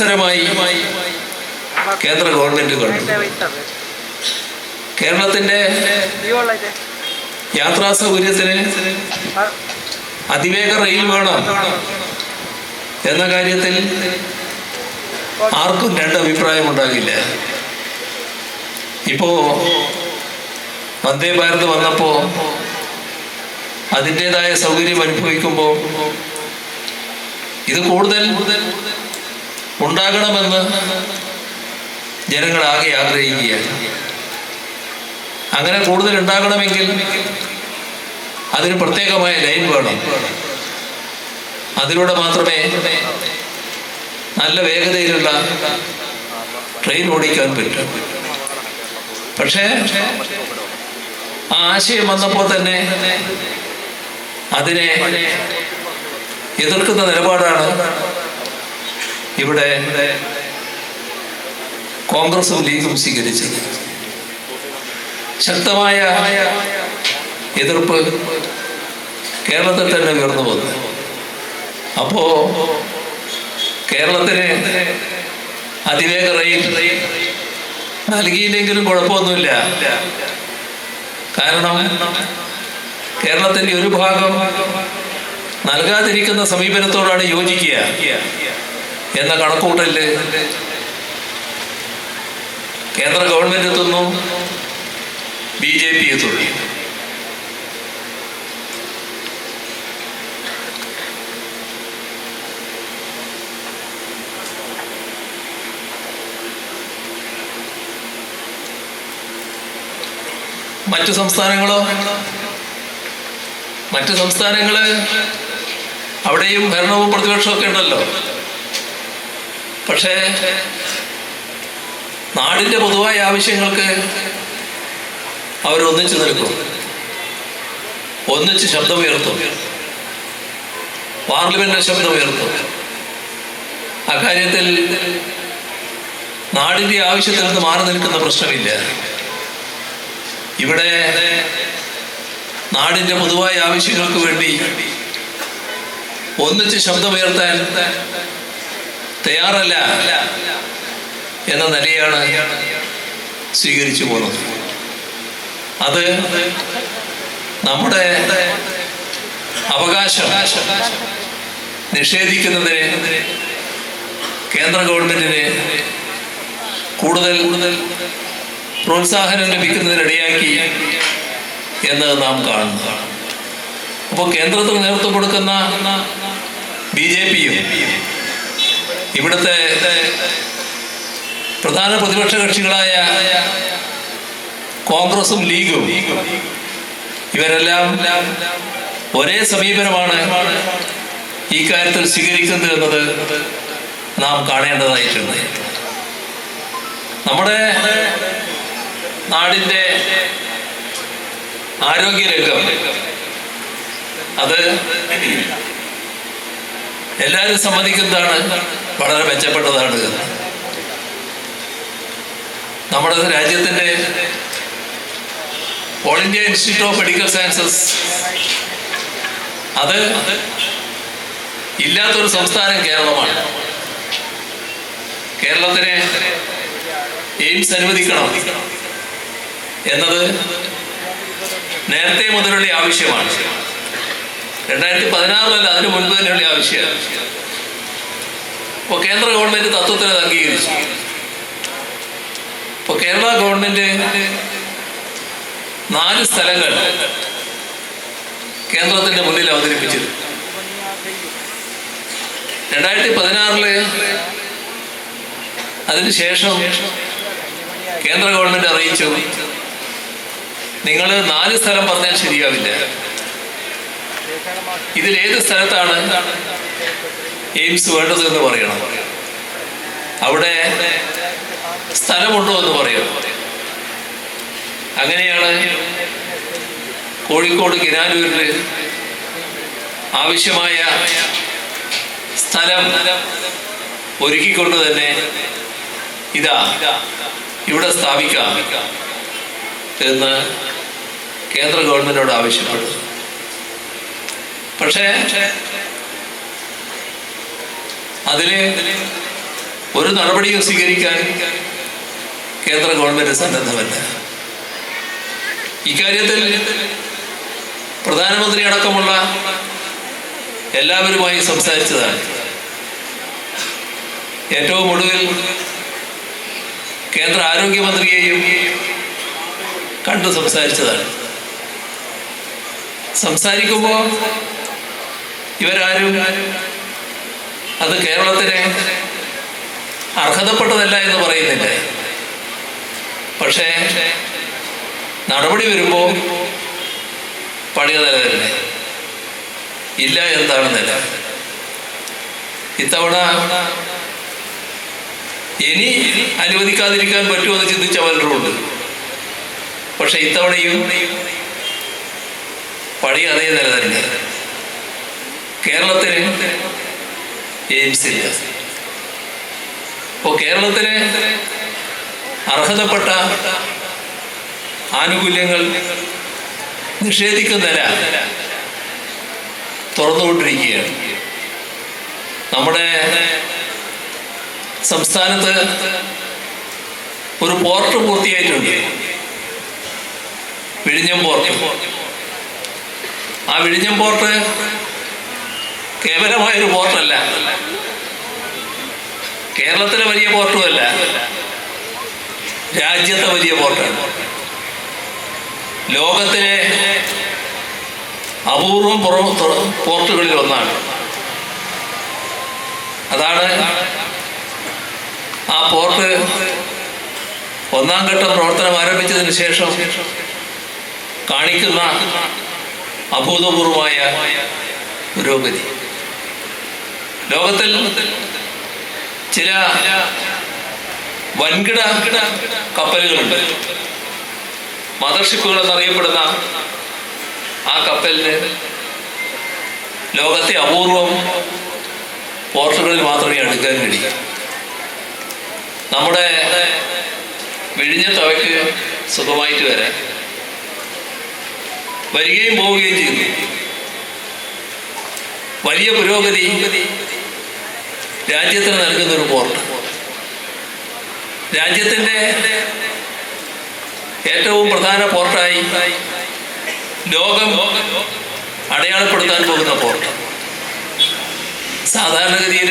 അവസരമായി കേന്ദ്ര ഗവൺമെന്റ് കണ്ടു. കേരളത്തിന്റെ യാത്രാ സൗകര്യത്തിന് അതിവേഗ റെയിൽ വേണം എന്ന കാര്യത്തിൽ ആർക്കും രണ്ട് അഭിപ്രായം ഉണ്ടാകില്ല. ഇപ്പോ വന്ദേ ഭാരത് വന്നപ്പോ അതിന്റെതായ സൗകര്യം അനുഭവിക്കുമ്പോൾ ഇത് കൂടുതൽ ഉണ്ടാകണമെന്ന് ജനങ്ങൾ ആകെ ആഗ്രഹിക്കുകയാണ് അങ്ങനെ കൂടുതൽ ഉണ്ടാകണമെങ്കിൽ അതിന് പ്രത്യേകമായ ലൈൻ വേണം. അതിലൂടെ മാത്രമേ നല്ല വേഗതയിലുള്ള ട്രെയിൻ ഓടിക്കാൻ പറ്റൂ. പക്ഷേ ആ ആശയം വന്നപ്പോൾ തന്നെ അതിനെ എതിർക്കുന്ന നിലപാടാണ് ഇവിടെ കോൺഗ്രസും ലീഗും സ്വീകരിച്ചത്. ശക്തമായ എതിർപ്പ് കേരളത്തിൽ തന്നെ ഉയർന്നു വന്നു. അപ്പോ കേരളത്തിന് അതിവേഗ റെയിൽ നൽകിയില്ലെങ്കിലും കുഴപ്പമൊന്നുമില്ല. കാരണം കേരളത്തിന്റെ ഒരു ഭാഗം നൽകാതിരിക്കുന്ന സമീപനത്തോടാണ് യോജിക്കുക. എന്ന കണക്കൂട്ടൽ കേന്ദ്ര ഗവൺമെന്റ് എത്തുന്നു ബി ജെ പി എത്തുന്നു മറ്റു സംസ്ഥാനങ്ങളോ? മറ്റു സംസ്ഥാനങ്ങൾ അവിടെയും ഭരണവും പ്രതിപക്ഷവും ഒക്കെ ഉണ്ടല്ലോ. പക്ഷേ നാടിന്റെ പൊതുവായ ആവശ്യങ്ങൾക്ക് അവരൊന്നിച്ചു നിൽക്കും. ഒന്നിച്ച് ശബ്ദമുയർത്തും. പാർലമെന്റിന്റെ ശബ്ദമുയർത്തും. അക്കാര്യത്തിൽ നാടിന്റെ ആവശ്യത്തിൽ നിന്ന് മാറി നിൽക്കുന്ന പ്രശ്നമില്ല. ഇവിടെ നാടിന്റെ പൊതുവായ ആവശ്യങ്ങൾക്ക് വേണ്ടി ഒന്നിച്ച് ശബ്ദമുയർത്താൻ തയ്യാറല്ല. എന്ന നിലയാണ് സ്വീകരിച്ചു പോകുന്നത്. അത് നമ്മുടെ അവകാശം നിഷേധിക്കുന്നതിന് കേന്ദ്ര ഗവൺമെന്റിന് കൂടുതൽ പ്രോത്സാഹനം ലഭിക്കുന്നതിനിടയാക്കി എന്ന് നാം കാണുന്നു. അപ്പോൾ കേന്ദ്രത്തിൽ നേതൃത്വം കൊടുക്കുന്ന ബി ജെ പിയും ഇവിടുത്തെ പ്രധാന പ്രതിപക്ഷ കക്ഷികളായ കോൺഗ്രസും ലീഗും ഇവരെല്ലാം ഒരേ സമീപനമാണ് ഈ കാര്യത്തിൽ സ്വീകരിക്കുന്നത് എന്നത് നാം കാണേണ്ടതായിട്ടുണ്ട്. നമ്മുടെ നാടിന്റെ ആരോഗ്യരംഗം അത് എല്ലാവരും സമ്മതിക്കുന്നതാണ്. വളരെ മെച്ചപ്പെട്ടതാണ്. നമ്മുടെ രാജ്യത്തിന്റെ All India Institute of Medical Sciences അത് ഇല്ലാത്തൊരു സംസ്ഥാനം കേരളമാണ്. കേരളത്തിന് എയിംസ് അനുവദിക്കണം എന്നത് നേരത്തെ മുതലുള്ള ആവശ്യമാണ്. രണ്ടായിരത്തി പതിനാറിലല്ല അതിനു മുൻപ് തന്നെയുള്ള ആവശ്യമാണ്. ഇപ്പോൾ കേന്ദ്ര ഗവൺമെന്റ് തത്വത്തിന് അത് അംഗീകരിച്ചു. ഇപ്പോൾ കേരള ഗവൺമെന്റ് നാല് സ്ഥലങ്ങൾ കേന്ദ്രത്തിന്റെ മുന്നിൽ അവതരിപ്പിച്ചത്. രണ്ടായിരത്തി പതിനാറിൽ അതിനുശേഷം കേന്ദ്ര ഗവൺമെന്റ് അറിയിച്ചു നിങ്ങൾ നാല് സ്ഥലം പറഞ്ഞാൽ ശരിയാവില്ല. ഇതിൽ ഏത് സ്ഥലത്താണ് എയിംസ് വേണ്ടത് എന്ന് പറയണം. അവിടെ സ്ഥലമുണ്ടോ എന്ന് പറയണം. അങ്ങനെയാണ് കോഴിക്കോട് കിനാലൂരിൽ ആവശ്യമായ സ്ഥലം ഒരുക്കിക്കൊണ്ട് തന്നെ ഇതാ ഇവിടെ സ്ഥാപിക്കാം എന്ന് കേന്ദ്ര ഗവൺമെന്റിനോട് ആവശ്യപ്പെട്ടു പക്ഷേ അതിന് ഒരു നടപടിയും സ്വീകരിക്കാൻ കേന്ദ്ര ഗവൺമെന്റ് സന്നദ്ധമല്ല. ഇക്കാര്യത്തിൽ പ്രധാനമന്ത്രി അടക്കമുള്ള എല്ലാവരുമായി സംസാരിച്ചതാണ്. ഏറ്റവും ഒടുവിൽ കേന്ദ്ര ആരോഗ്യമന്ത്രിയെയും കണ്ടു സംസാരിച്ചതാണ്. സംസാരിക്കുമ്പോൾ ഇവരാരും അത് കേരളത്തിന് അർഹതപ്പെട്ടതല്ല എന്ന് പറയുന്നില്ല. പക്ഷേ നടപടി വരുമ്പോൾ പഴയ നില ഇല്ല എന്താണ് നില? ഇത്തവണ ഇനി അനുവദിക്കാതിരിക്കാൻ പറ്റുമെന്ന് ചിന്തിച്ച പലരും ഉണ്ട് പക്ഷെ ഇത്തവണയും പഴയ അതേ നില തന്നെ. കേരളത്തിന് എയിംസ് ഇല്ല അപ്പോൾ കേരളത്തിന് അർഹതപ്പെട്ട ആനുകൂല്യങ്ങൾ നിഷേധിക്കുന്നതല്ല തുറന്നുകൊണ്ടിരിക്കുകയാണ്. നമ്മുടെ സംസ്ഥാനത്ത് ഒരു പോർട്ട് പൂർത്തിയായിട്ടുണ്ട്. വിഴിഞ്ഞം പോർട്ട്. ആ വിഴിഞ്ഞം പോർട്ട് കേവലമായൊരു പോർട്ടല്ല കേരളത്തിലെ വലിയ പോർട്ടുമല്ല രാജ്യത്തെ വലിയ പോർട്ടാണ് ലോകത്തിലെ അപൂർവം പോർട്ടുകളിൽ ഒന്നാണ്. അതാണ് ആ പോർട്ട് ഒന്നാം ഘട്ടം പ്രവർത്തനം ആരംഭിച്ചതിന് ശേഷം കാണിക്കുന്ന അഭൂതപൂർവമായ പുരോഗതി ലോകത്തിൽ ചില വൻകിട കപ്പലുകളുണ്ട്. മദർഷിപ്പുകൾ എന്നറിയപ്പെടുന്ന ആ കപ്പലിന് ലോകത്തെ അപൂർവം പോർട്ടുകളിൽ മാത്രമേ എടുക്കാൻ കഴിയൂ. നമ്മുടെ വിഴിഞ്ഞ തവയ്ക്ക് സുഖമായിട്ട് വരാൻ വരികയും പോവുകയും ചെയ്യുന്നു. വലിയ പുരോഗതി രാജ്യത്തിന് നൽകുന്ന ഒരു പോർട്ട്. രാജ്യത്തിന്റെ ഏറ്റവും പ്രധാന പോർട്ടായി ലോകം അടയാളപ്പെടുത്താൻ പോകുന്ന പോർട്ട്. സാധാരണഗതിയിൽ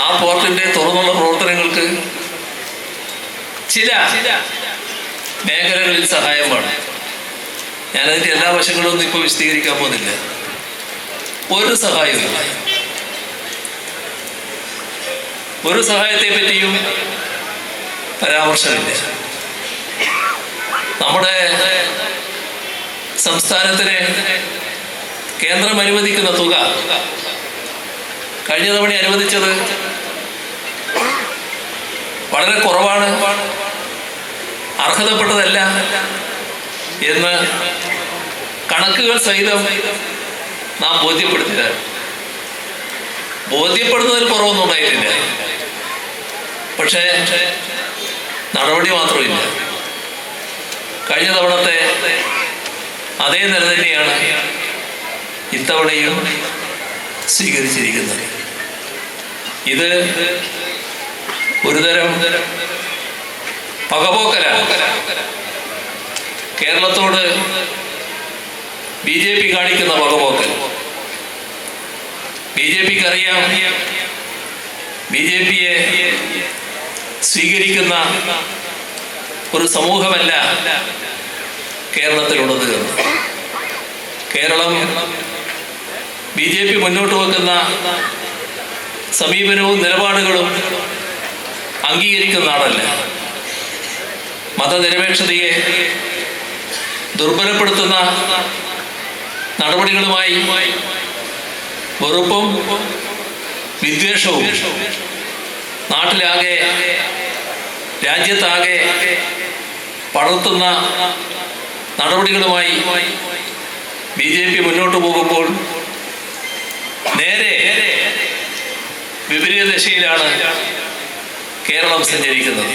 ആ പോർട്ടിന്റെ തുറന്നുള്ള പ്രവർത്തനങ്ങൾക്ക് ചില മേഖലകളിൽ സഹായം വേണം. ഞാനതിന്റെ എല്ലാ വശങ്ങളും ഒന്നും ഇപ്പോൾ വിശദീകരിക്കാൻ പോകുന്നില്ല. ഒരു സഹായവും ഒരു സഹായത്തെ പറ്റിയും പരാമർശമില്ല. നമ്മുടെ സംസ്ഥാനത്തിന് കേന്ദ്രം അനുവദിക്കുന്ന തുക കഴിഞ്ഞ തവണ അനുവദിച്ചത് വളരെ കുറവാണ്. അർഹതപ്പെട്ടതല്ല എന്ന് കണക്കുകൾ സഹിതം നാം ബോധ്യപ്പെടുത്തിയത് ബോധ്യപ്പെടുന്നതിൽ കുറവൊന്നും ഉണ്ടായിട്ടില്ല. പക്ഷേ നടപടി മാത്രമില്ല. കഴിഞ്ഞ തവണത്തെ അതേ നില തന്നെയാണ് ഇത്തവണയും സ്വീകരിച്ചിരിക്കുന്നത്. ഇത് ഒരുതരം പകപോക്കലാണ്. കേരളത്തോട് ബി ജെ പി കാണിക്കുന്ന പകപോക്കൽ. ബി ജെ പിക്ക് അറിയാം ബി ജെ പിയെ സ്വീകരിക്കുന്ന ഒരു സമൂഹമല്ല കേരളത്തിലുള്ളത് കേരളം ബി ജെ പി മുന്നോട്ട് വെക്കുന്ന സമീപനവും നിലപാടുകളും അംഗീകരിക്കുന്ന നാടല്ല മതനിരപേക്ഷതയെ ദുർബലപ്പെടുത്തുന്ന നടപടികളുമായി വെറുപ്പും വിദ്വേഷവും നാട്ടിലാകെ രാജ്യത്താകെ പടർത്തുന്ന നടപടികളുമായി ബി ജെ പി മുന്നോട്ട് പോകുമ്പോൾ നേരെ വിപരീത ദിശയിലാണ് കേരളം സഞ്ചരിക്കുന്നത്.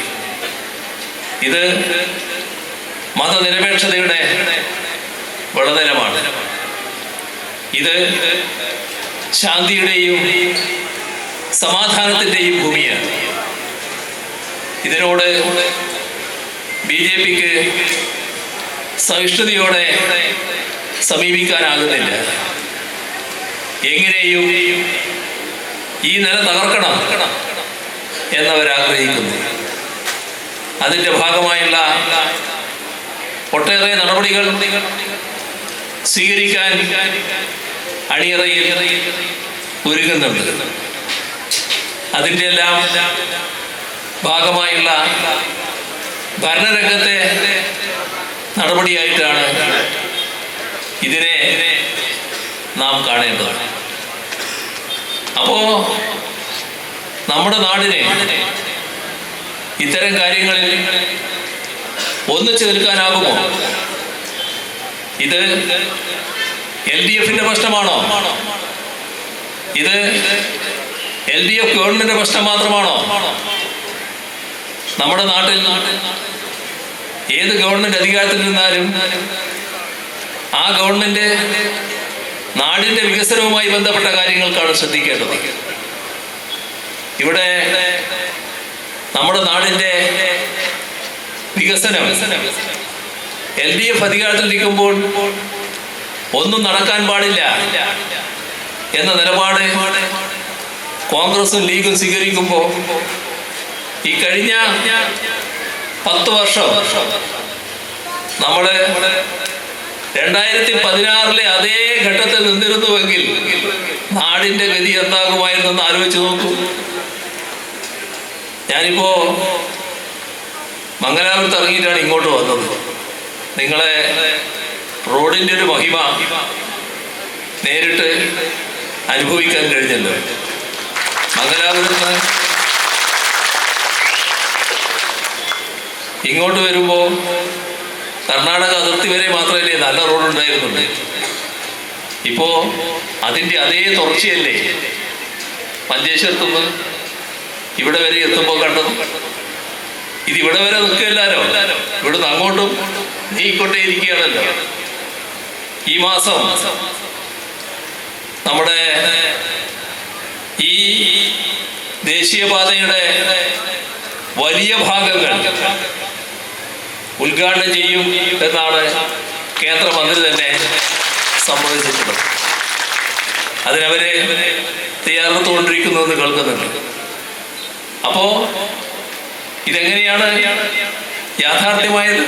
ഇത് മതനിരപേക്ഷതയുടെ വിളനിലമാണ് ഇത് ശാന്തിയുടെയും സമാധാനത്തിന്റെയും ഭൂമിയാണ്. ഇതിനോട് ബി ജെ പിക്ക് സഹിഷ്ണുതയോടെ സമീപിക്കാനാകുന്നില്ല. എങ്ങനെയും ഈ നില തകർക്കണം എന്നവരാഗ്രഹിക്കുന്നു. അതിന്റെ ഭാഗമായുള്ള ഒട്ടേറെ നടപടികൾ സ്വീകരിക്കാൻ അണിയറയിൽ ഒരുങ്ങുന്നുണ്ട്. അതിന്റെ എല്ലാം ഭാഗമായുള്ള ഭരണരംഗത്തെ നടപടിയായിട്ടാണ് ഇതിനെ നാം കാണേണ്ടത്. അപ്പോ നമ്മുടെ നാടിനെ ഇത്തരം കാര്യങ്ങളിൽ ഒന്നിച്ചു നിൽക്കാനാകുമോ? ഇത് എൽ ഡി എഫിന്റെ പ്രശ്നമാണോ? ഇത് എൽ ഡി എഫ് ഗവൺമെന്റ് പ്രശ്നം മാത്രമാണോ? നമ്മുടെ നാട്ടിൽ ഏത് ഗവൺമെന്റ് അധികാരത്തിൽ നിന്നാലും ആ ഗവൺമെന്റ് നാടിന്റെ വികസനവുമായി ബന്ധപ്പെട്ട കാര്യങ്ങൾക്കാണ് ശ്രദ്ധിക്കേണ്ടത്. ഇവിടെ നമ്മുടെ നാടിന്റെ വികസനം എൽ ഡി എഫ് അധികാരത്തിലിരിക്കുമ്പോൾ ഒന്നും നടക്കാൻ പാടില്ല എന്ന നിലപാട് കോൺഗ്രസും ലീഗും സ്വീകരിക്കുമ്പോൾ ഈ കഴിഞ്ഞ പത്ത് വർഷം നമ്മൾ രണ്ടായിരത്തി പതിനാറിലെ അതേ ഘട്ടത്തിൽ നിന്നിരുന്നുവെങ്കിൽ നാടിന്റെ ഗതി എന്താകുമായിരുന്നെന്ന് ആലോചിച്ച് നോക്കൂ. ഞാനിപ്പോ മംഗലാപുരത്ത് ഇറങ്ങിയിട്ടാണ് ഇങ്ങോട്ട് വന്നത്. നിങ്ങളെ റോഡിന്റെ ഒരു മഹിമ നേരിട്ട് അനുഭവിക്കാൻ കഴിഞ്ഞല്ലോ. മംഗലാപുരത്ത് ഇങ്ങോട്ട് വരുമ്പോൾ കർണാടക അതിർത്തി വരെ മാത്രമല്ലേ നല്ല റോഡ് ഉണ്ടായിരുന്നുണ്ട് ഇപ്പോ അതിന്റെ അതേ തുടർച്ചയല്ലേ? മഞ്ചേശ്വരത്തുനിന്ന് ഇവിടെ വരെ എത്തുമ്പോൾ കണ്ടത്? ഇത് ഇവിടെ വരെ നിൽക്കുമല്ലാരോ ഇവിടുന്ന് അങ്ങോട്ടും നീക്കൊണ്ടേ ഇരിക്കുകയാണല്ലോ. ഈ മാസം നമ്മുടെ ഈ ദേശീയപാതയുടെ വലിയ ഭാഗങ്ങൾ ഉദ്ഘാടനം ചെയ്യും എന്നാണ് കേന്ദ്രമന്ത്രി തന്നെ സമ്മതിച്ചിട്ടുള്ളത്. അതിനവരെ തയ്യാറെടുത്തുകൊണ്ടിരിക്കുന്നതെന്ന് കേൾക്കുന്നുണ്ട്. അപ്പോ ഇതെങ്ങനെയാണ് യാഥാർത്ഥ്യമായത്?